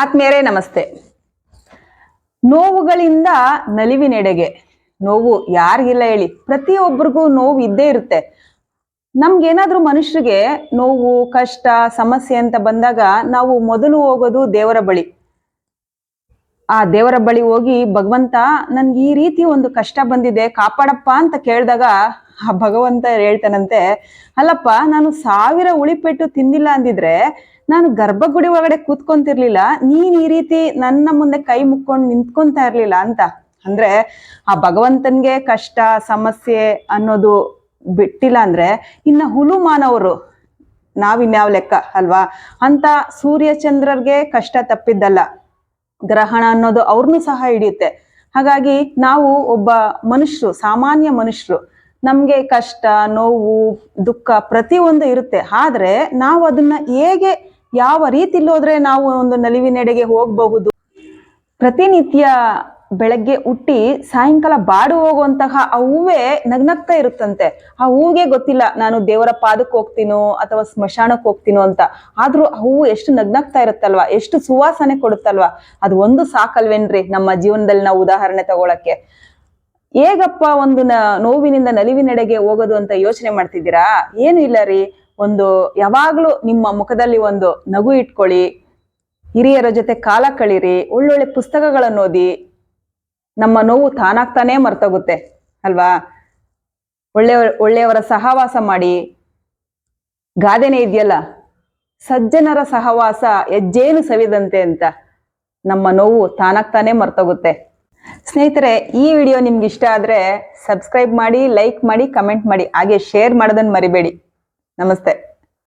ಆತ್ಮೀಯರೇ, ನಮಸ್ತೆ. ನೋವುಗಳಿಂದ ನಲಿವಿನೆಡೆಗೆ. ನೋವು ಯಾರಿಗಿಲ್ಲ ಹೇಳಿ, ಪ್ರತಿಯೊಬ್ಬರಿಗೂ ನೋವು ಇದ್ದೇ ಇರುತ್ತೆ. ನಮ್ಗೇನಾದ್ರೂ ಮನುಷ್ಯರಿಗೆ ನೋವು, ಕಷ್ಟ, ಸಮಸ್ಯೆ ಅಂತ ಬಂದಾಗ ನಾವು ಮೊದಲು ಹೋಗೋದು ದೇವರ ಬಳಿ. ಆ ದೇವರ ಬಳಿ ಹೋಗಿ, ಭಗವಂತ, ನನ್ಗೆ ಈ ರೀತಿ ಒಂದು ಕಷ್ಟ ಬಂದಿದೆ, ಕಾಪಾಡಪ್ಪ ಅಂತ ಕೇಳಿದಾಗ ಆ ಭಗವಂತ ಹೇಳ್ತಾನಂತೆ, ಅಲ್ಲಪ್ಪ, ನಾನು ಸಾವಿರ ಉಳಿಪೆಟ್ಟು ತಿಂದಿಲ್ಲ ಅಂದಿದ್ರೆ, ನಾನು ಗರ್ಭಗುಡಿ ಒಳಗಡೆ ಕೂತ್ಕೊಂತಿರ್ಲಿಲ್ಲ, ನೀನ್ ಈ ರೀತಿ ನನ್ನ ಮುಂದೆ ಕೈ ಮುಕ್ಕೊಂಡು ನಿಂತ್ಕೊಂತಾ ಇರ್ಲಿಲ್ಲ ಅಂತ. ಅಂದ್ರೆ ಆ ಭಗವಂತನ್ಗೆ ಕಷ್ಟ, ಸಮಸ್ಯೆ ಅನ್ನೋದು ಬಿಟ್ಟಿಲ್ಲ ಅಂದ್ರೆ, ಇನ್ನ ಹುಲು ಮಾನವರು ನಾವಿನ್ಯಾವ ಲೆಕ್ಕ, ಅಲ್ವಾ? ಅಂತ ಸೂರ್ಯಚಂದ್ರರ್ಗೆ ಕಷ್ಟ ತಪ್ಪಿದ್ದಲ್ಲ. ಗ್ರಹಣ ಅನ್ನೋದು ಅವ್ರನ್ನೂ ಸಹ ಹಿಡಿಯುತ್ತೆ. ಹಾಗಾಗಿ ನಾವು ಒಬ್ಬ ಮನುಷ್ಯರು, ಸಾಮಾನ್ಯ ಮನುಷ್ಯರು, ನಮ್ಗೆ ಕಷ್ಟ, ನೋವು, ದುಃಖ ಪ್ರತಿಯೊಂದು ಇರುತ್ತೆ. ಆದ್ರೆ ನಾವು ಅದನ್ನ ಹೇಗೆ, ಯಾವ ರೀತಿಲಿ ಹೋದ್ರೆ ನಾವು ಒಂದು ನಲಿವಿನೆಡೆಗೆ ಹೋಗಬಹುದು? ಪ್ರತಿನಿತ್ಯ ಬೆಳಗ್ಗೆ ಹುಟ್ಟಿ ಸಾಯಂಕಾಲ ಬಾಡು ಹೋಗುವಂತಹ ಆ ಹೂವೇ ನಗ್ನಗ್ತಾ ಇರುತ್ತಂತೆ. ಆ ಹೂವಿಗೆ ಗೊತ್ತಿಲ್ಲ ನಾನು ದೇವರ ಪಾದಕ್ಕೆ ಹೋಗ್ತೀನೋ ಅಥವಾ ಸ್ಮಶಾನಕ್ಕೆ ಹೋಗ್ತೀನೋ ಅಂತ. ಆದ್ರೂ ಆ ಹೂವು ಎಷ್ಟು ನಗ್ನಗ್ತಾ ಇರುತ್ತಲ್ವ? ಎಷ್ಟು ಸುವಾಸನೆ ಕೊಡುತ್ತಲ್ವಾ? ಅದು ಒಂದು ಸಾಕಲ್ವೇನ್ರಿ ನಮ್ಮ ಜೀವನದಲ್ಲಿ ನಾವು ಉದಾಹರಣೆ ತಗೊಳಕ್ಕೆ. ಹೇಗಪ್ಪ ಒಂದು ನೋವಿನಿಂದ ನಲಿವಿನೆಡೆಗೆ ಹೋಗೋದು ಅಂತ ಯೋಚನೆ ಮಾಡ್ತಿದ್ದೀರಾ? ಏನು ಇಲ್ಲ ರೀ. ಒಂದು ಯಾವಾಗ್ಲೂ ನಿಮ್ಮ ಮುಖದಲ್ಲಿ ಒಂದು ನಗು ಇಟ್ಕೊಳ್ಳಿ. ಹಿರಿಯರ ಜೊತೆ ಕಾಲ ಕಳೀರಿ. ಒಳ್ಳೊಳ್ಳೆ ಪುಸ್ತಕಗಳನ್ನು ಓದಿ. ನಮ್ಮ ನೋವು ತಾನಾಗ್ತಾನೇ ಮರ್ತೋಗುತ್ತೆ, ಅಲ್ವಾ? ಒಳ್ಳೆ ಒಳ್ಳೆಯವರ ಸಹವಾಸ ಮಾಡಿ. ಗಾದೆನೇ ಇದೆಯಲ್ಲ? ಸಜ್ಜನರ ಸಹವಾಸ ಹೆಜ್ಜೇನು ಸವಿದಂತೆ ಅಂತ ನಮ್ಮ ನೋವು ತಾನಾಗ್ತಾನೇ ಮರ್ತೋಗುತ್ತೆ. ಸ್ನೇಹಿತರೆ, ಈ ವಿಡಿಯೋ ನಿಮ್ಗೆ ಇಷ್ಟ ಆದ್ರೆ ಸಬ್ಸ್ಕ್ರೈಬ್ ಮಾಡಿ, ಲೈಕ್ ಮಾಡಿ, ಕಮೆಂಟ್ ಮಾಡಿ, ಹಾಗೆ ಶೇರ್ ಮಾಡೋದನ್ನ ಮರಿಬೇಡಿ. ನಮಸ್ತೆ.